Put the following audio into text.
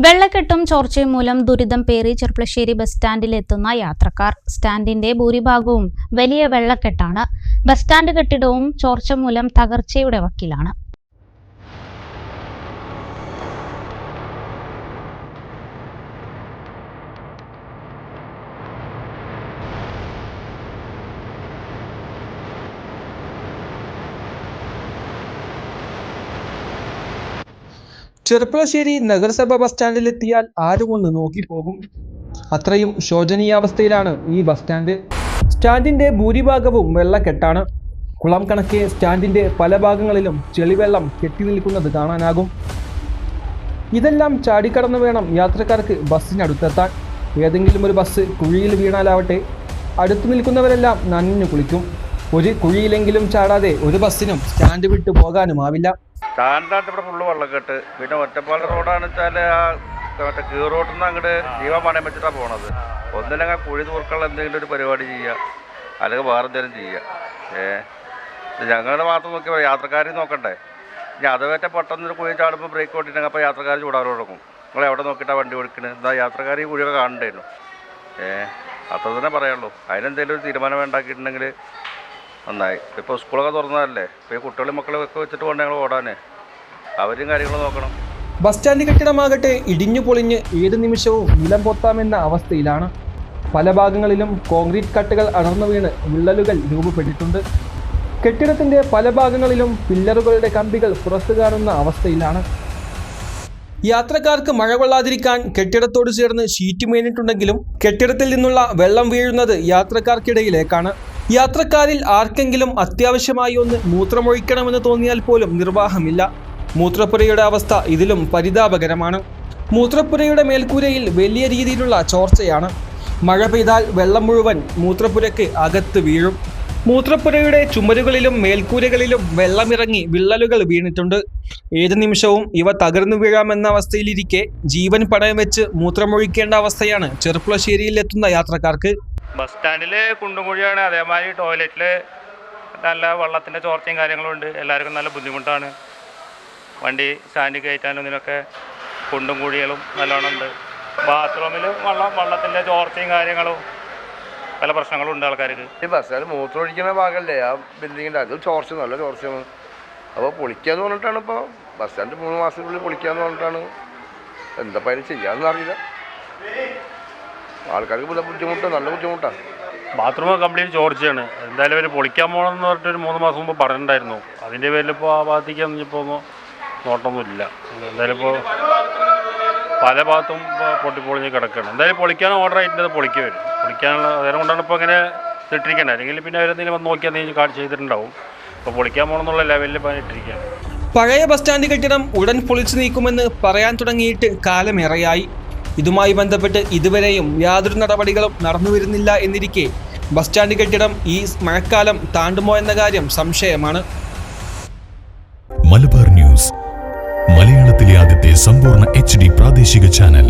വെള്ളക്കെട്ടും ചോർച്ചയും മൂലം ദുരിതം പേറി ചെർപ്പളശ്ശേരി ബസ് സ്റ്റാൻഡിലെത്തുന്ന യാത്രക്കാർ. സ്റ്റാൻഡിന്റെ ഭൂരിഭാഗവും വലിയ വെള്ളക്കെട്ടാണ്. ബസ് സ്റ്റാൻഡ് കെട്ടിടവും ചോർച്ച മൂലം തകർച്ചയുടെ വക്കിലാണ്. ചെറുപ്പളശ്ശേരി നഗരസഭ ബസ് സ്റ്റാൻഡിലെത്തിയാൽ ഒന്ന് നോക്കിപ്പോകും അത്രയും ശോചനീയാവസ്ഥയിലാണ് ഈ ബസ് സ്റ്റാൻഡ്. സ്റ്റാൻഡിന്റെ ഭൂരിഭാഗവും വെള്ളക്കെട്ടാണ്. കുളം കണക്കെ സ്റ്റാൻഡിന്റെ പല ഭാഗങ്ങളിലും ചെളിവെള്ളം കെട്ടി നിൽക്കുന്നത് കാണാനാകും. ഇതെല്ലാം ചാടിക്കടന്ന് വേണം യാത്രക്കാർക്ക് ബസ്സിനടുത്തെത്താൻ. ഏതെങ്കിലും ഒരു ബസ് കുഴിയിൽ വീണാലാവട്ടെ. അടുത്തു നിൽക്കുന്നവരെല്ലാം നനഞ്ഞു കുളിക്കും. ഒരു കുഴിയിലെങ്കിലും ചാടാതെ ഒരു ബസ്സിനും സ്റ്റാൻഡ് വിട്ടു പോകാനുമാവില്ല. സ്റ്റാൻഡായിട്ട് ഇവിടെ ഫുള്ള് വെള്ളക്കെട്ട്. പിന്നെ ഒറ്റപ്പാലം റോഡാണ് വെച്ചാൽ ആ മറ്റേ കീ റോഡിൽ നിന്ന് അങ്ങോട്ട് ജീവൻ പണയം വെച്ചിട്ടാണ് പോണത്. ഒന്നില്ലെങ്കിൽ കുഴി തൂർക്കുള്ള എന്തെങ്കിലും ഒരു പരിപാടി ചെയ്യുക അല്ലെങ്കിൽ വേറെ എന്തെങ്കിലും ചെയ്യുക ഏ? ഞങ്ങളുടെ മാത്രം നോക്കി പറയാം. യാത്രക്കാരെ നോക്കണ്ടേ. ഇനി അത് പറ്റ പെട്ടെന്ന് ഒരു കുഴി ചാടുമ്പോൾ ബ്രേക്ക് ഓട്ടിട്ടുണ്ടെങ്കിൽ അപ്പോൾ യാത്രക്കാർ ചൂടാറ് തുടങ്ങും. നിങ്ങൾ എവിടെ നോക്കിയിട്ടാണ് വണ്ടി ഓടിക്കുന്നത് എന്താ യാത്രക്കാർ ഈ കുഴിയൊക്കെ കാണണ്ടായിരുന്നു ഏ? അത്ര തന്നെ പറയുള്ളൂ അതിനെന്തെങ്കിലും ഒരു തീരുമാനം ഉണ്ടാക്കിയിട്ടുണ്ടെങ്കിൽ നന്നായി. ഇപ്പോൾ സ്കൂളൊക്കെ തുറന്നതല്ലേ? ഇപ്പോൾ ഈ കുട്ടികളും മക്കളും ഒക്കെ വെച്ചിട്ട് കൊണ്ട് ഞങ്ങൾ ഓടാൻ? അവരും കാര്യങ്ങൾ നോക്കണം. ബസ് സ്റ്റാൻഡ് കെട്ടിടമാകട്ടെ ഇടിഞ്ഞു പൊളിഞ്ഞ് ഏത് നിമിഷവും നിലം പൊത്താമെന്ന അവസ്ഥയിലാണ്. പല ഭാഗങ്ങളിലും കോൺക്രീറ്റ് കട്ടുകൾ അടർന്നു വീണ് വിള്ളലുകൾ രൂപപ്പെട്ടിട്ടുണ്ട്. കെട്ടിടത്തിന്റെ പല ഭാഗങ്ങളിലും പില്ലറുകളുടെ കമ്പികൾ പുറത്തു കാണുന്ന അവസ്ഥയിലാണ്. യാത്രക്കാർക്ക് മഴ കൊള്ളാതിരിക്കാൻ കെട്ടിടത്തോട് ചേർന്ന് ഷീറ്റ് മേഞ്ഞിട്ടുണ്ടെങ്കിലും കെട്ടിടത്തിൽ നിന്നുള്ള വെള്ളം വീഴുന്നത് യാത്രക്കാർക്കിടയിലേക്കാണ്. യാത്രക്കാരിൽ ആർക്കെങ്കിലും അത്യാവശ്യമായി ഒന്ന് മൂത്രമൊഴിക്കണമെന്ന് തോന്നിയാൽ പോലും നിർവാഹമില്ല. മൂത്രപ്പുരയുടെ അവസ്ഥ ഇതിലും പരിതാപകരമാണ്. മൂത്രപ്പുരയുടെ മേൽക്കൂരയിൽ വലിയ രീതിയിലുള്ള ചോർച്ചയാണ്. മഴ പെയ്താൽ വെള്ളം മുഴുവൻ മൂത്രപ്പുരയ്ക്ക് അകത്ത് വീഴും. മൂത്രപ്പുരയുടെ ചുമരുകളിലും മേൽക്കൂരകളിലും വെള്ളമിറങ്ങി വിള്ളലുകൾ വീണിട്ടുണ്ട്. ഏത് നിമിഷവും ഇവ തകർന്നു വീഴാമെന്ന അവസ്ഥയിലിരിക്കെ ജീവൻ പണയം വെച്ച് മൂത്രമൊഴിക്കേണ്ട അവസ്ഥയാണ് ചെറുപ്പുളശ്ശേരിയിൽ എത്തുന്ന യാത്രക്കാർക്ക്. ബസ് സ്റ്റാൻഡിൽ കുണ്ടും കുഴിയാണ് അതേമാതിരി ടോയ്ലറ്റിൽ നല്ല വെള്ളത്തിന്റെ ചോർച്ചയും കാര്യങ്ങളും ഉണ്ട്. എല്ലാവർക്കും നല്ല ബുദ്ധിമുട്ടാണ്. വണ്ടി സ്റ്റാൻഡിൽ കയറ്റാനും ഇതിനൊക്കെ കുണ്ടും കുഴികളും നല്ലോണം ഉണ്ട്. ബാത്റൂമിൽ വെള്ളം വെള്ളത്തിന്റെ ചോർച്ചയും കാര്യങ്ങളും പല പ്രശ്നങ്ങളും ഉണ്ട് ആൾക്കാർക്ക്. ഈ ബസ്സുകാർ മൂത്രം ഒഴിക്കുന്ന ഭാഗമല്ലേ ആ ബിൽഡിങ്ങിന്റെ അത് ചോർച്ച നല്ല ചോർച്ചയാണ്. അപ്പോൾ പൊളിക്കാന്ന് പറഞ്ഞിട്ടാണ് ഇപ്പോൾ ബസ് സ്റ്റാൻഡ് മൂന്ന് മാസത്തിനുള്ളിൽ പൊളിക്കാന്ന് പറഞ്ഞിട്ടാണ്. എന്താ പതിന് ചെയ്യാമെന്ന് അറിയില്ല. ആൾക്കാർക്ക് വലിയ ബുദ്ധിമുട്ടാണ് നല്ല ബുദ്ധിമുട്ടാണ് ബാത്റൂം കംപ്ലീറ്റ് ചോർച്ചയാണ്. എന്തായാലും അവർ പൊളിക്കാൻ പോകണമെന്ന് പറഞ്ഞിട്ട് ഒരു മൂന്ന് മാസം മുമ്പ് പറഞ്ഞിട്ടുണ്ടായിരുന്നു. അതിന്റെ പേരിൽ ഇപ്പോൾ ആ ഭാഗത്തേക്ക് ഇപ്പോൾ നോട്ടമൊന്നുമില്ല എന്തായാലും ഇപ്പോൾ പല ഭാഗത്തും ഇപ്പോൾ പൊട്ടിപ്പൊളിഞ്ഞ് കിടക്കുകയാണ് എന്തായാലും പൊളിക്കാൻ ഓർഡർ ആയിട്ടുണ്ട് പൊളിക്കുക വരും പൊളിക്കാനുള്ള നേരം കൊണ്ടാണ് ഇപ്പോൾ ഇങ്ങനെ ഇട്ടിരിക്കേണ്ടത് അല്ലെങ്കിൽ പിന്നെ അവരെന്തെങ്കിലും വന്ന് നോക്കിയാൽ എന്തെങ്കിലും കാർഡ് ചെയ്തിട്ടുണ്ടാവും. അപ്പോൾ പൊളിക്കാൻ പോകണമെന്നുള്ള ലെവലിൽ ഇപ്പോൾ ഇട്ടിരിക്കുകയാണ് പഴയ ബസ് സ്റ്റാൻഡ് കെട്ടിടം ഉടൻ പൊളിച്ചു നീക്കുമെന്ന് പറയാൻ തുടങ്ങിയിട്ട് കാലമേറെയായി ഇതുമായി ബന്ധപ്പെട്ട് ഇതുവരെയും യാതൊരു നടപടികളും നടന്നുവരുന്നില്ല എന്നിരിക്കെ ബസ് സ്റ്റാൻഡ് കെട്ടിടം ഈ മഴക്കാലം താണ്ടുമോ എന്ന കാര്യം സംശയമാണ്. മലബാർ ന്യൂസ് മലയാളത്തിലെ ആദ്യത്തെ സമ്പൂർണ എച്ച് പ്രാദേശിക ചാനൽ.